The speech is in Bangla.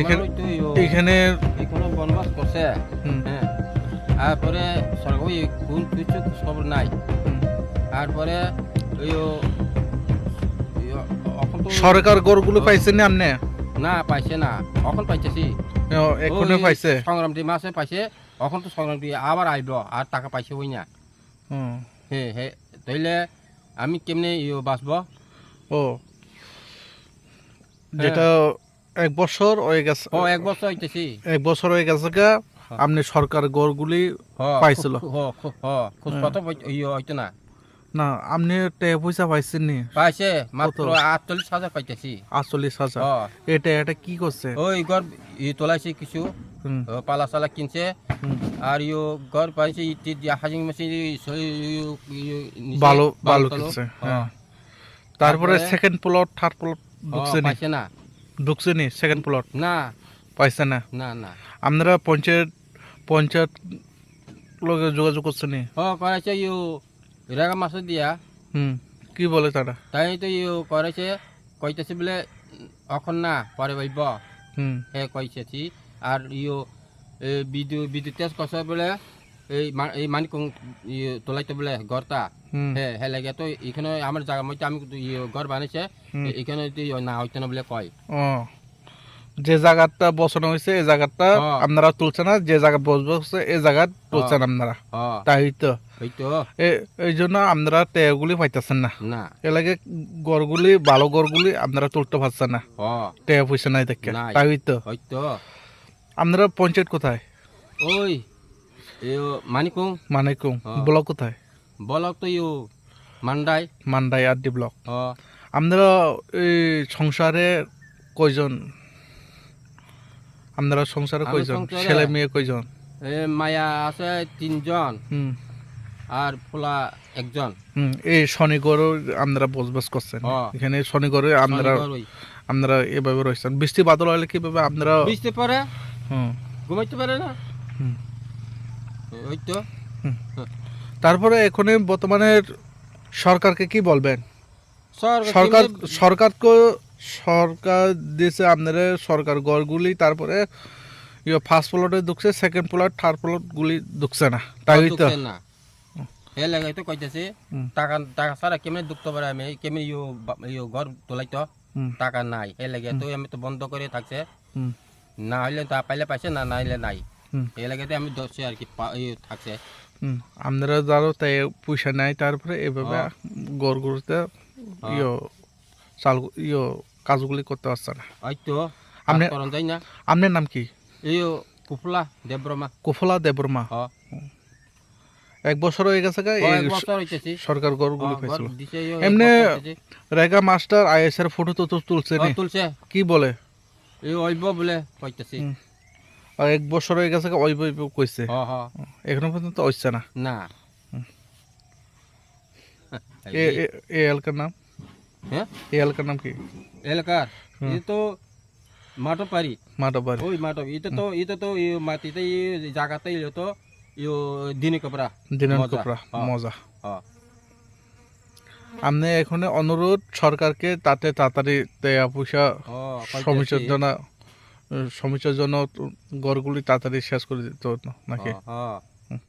এখানে- এখানে বনবাস করছে। হ্যাঁ। তারপরে সরকার ওই কোন কিছু খবর নাই। তারপরে ওই সরকার গরুগুলো পাইছেন না আপনি না পাইছে না। এখন পাইছেছি এখনও পাইছে? সংগ্রামটি মাসে পাইছে এখন তো সংগ্রামটি আবার আইব আর টাকা পাইছে ওই না। হুম, হে হে তাইলে আমি কেমনে ইয়ো বাঁচব? ও। যেটা এক বছর হয়ে গেছে। ও এক বছর হইতেছি। এক বছর হয়ে গেছে গা আপনি সরকার গরুগুলি পাইছিল। খোঁজ হ্যাঁ। ইয়ে হইতো না। না আপনি পয়সা পাইছেন নি পাইছে মাত্র? আটচল্লিশ হাজার পাইতেছি। আটচল্লিশ হাজার। এটা এটা কি করছে? ওই ঘর ই তোলাইছে কিছু পালা সালা কিনছে। আর ইয়ো ঘর পাইছে ইটি হাজিং মেশিন ভালো ভালো কিনছে হ্যাঁ। তারপরে তারপরে- সেকেন্ড প্লট থার্ড প্লট ঢুকছে নি। ঢুকছে নি সেকেন্ড প্লট না। পাইছে না? না না। আপনারা পঞ্চায়েত পঞ্চায়েত লোকে যোগাযোগ করছে নি? ও করেছে ইউ রেগা মাছ দিয়া। হুম কি বলে তারা? তাই তো ইউ করেছে কইতেছে বলে এখন না পরে বলব। হুম। হে কইছেছি আর ইয়ো বিদ্যুৎ বিদ্যুৎ বলে এই এই মানিক তোলাইতে বলে ঘরটা হুম। হে হে লাগে তো এখানে আমার জায়গা মধ্যে আমি ঘর বানাইছে। হুম। এখানে না হইতে না বলে কয়। ও। যে জায়গাটা বসানো হয়েছে এই জায়গাটা হ্যাঁ। আপনারা তুলছে না যে জায়গা বসবো এই জায়গা তুলছেন আপনারা। তাই তো এই জন্য আপনারা টেগুলি পাইতেছেন না। না। এর লাগে গড়গুলি ভালো গড়গুলি আপনারা তুলতে পারছেন না। টেয়া পয়সা নাই দেখে। তাই তো আপনারা পঞ্চায়েত কোথায়? ওই ইয়ো মানিকুং মানে কোন হ্যাঁ। ব্লক কোথায় বলক তো ইয়ো মান্ডাই মান্ডাই আর ডি ব্লক আপনারা এই সংসারে কয়জন আপনারা সংসারে কয়জন ছেলে মেয়ে কয়জন মায়া আছে তিনজন হুম আর ফুলা একজন হুম এই শনিগড় আপনারা বসবাস করছেন। এখানে শনিগড়ে আপনারা। আপনারা এভাবে রয়েছেন বৃষ্টি বাদল হলে কীভাবে আপনারা বুঝতে পারে হুম ঘুমাইতে পারে না হুম। ওই তো। তারপরে এখন বর্তমানে সরকারকে কি বলবেন? সরকার সরকারকে সরকার দিয়েছে আপনারা সরকার গড়গুলি তারপরে ইয়ে ফার্স্ট প্লটে ঢুকছে সেকেন্ড প্লট থার্ড প্লট গুলি ঢুকছে না। তাই তো? না। হে লাগে তো কইতেছে টাকা টাকা সারা কেমনে ঢুকতে পারে আমি? কেমনে ইয়ো ইয়ো ঘর তোলাইতো হুম, টাকা নাই। হে লাগে তো আমি তো বন্ধ করে থাকছে। না হইলে তা পাইলে পাইছে না না হইলে নাই। হে আমি ধরছি আর কি ইয়ে থাকছে। আপনারা যারও তাই পয়সা নাই তারপরে এভাবে হ্যাঁ। গড়গুলিতে ইয়ে চাল ইয়ে কাজগুলি করতে পারছে না। ওই তো আপনি- যাই না। আপনার নাম কি? ইয়ো কুফলা দেব্রমা কুফলা দেবর্মা এক বছর হয়ে গেছে এই সরকার গড়গুলি এক এমনে-। রেগা মাস্টার আইএস এর ফটো তো তুলছে তুলছে। কি বলে? এই বলে কইতেছি। এক বছর হয়ে গেছে ওই বই কইছে। হ হ এখনও পর্যন্ত হচ্ছে না। না। এ এ- এ এলাকার নাম? হ্যাঁ? এলাকার নাম কি? এলাকার। এটা তো মাটো পারি মাটাবাড়ি ওই মাটো এটা তো এটা তো এই মাটিতে এই জায়গাতে তো দিনে কপড়া। কোপরা। হ্যাঁ। মজা। হ্যাঁ। আপনি এখন অনুরোধ সরকারকে তাতে তাড়াতাড়ি দেয়া পয়সা সমস্যার জন্য সমস্যার জন্য গড়গুলি তাড়াতাড়ি শেষ করে দিত নাকি? হ্যাঁ,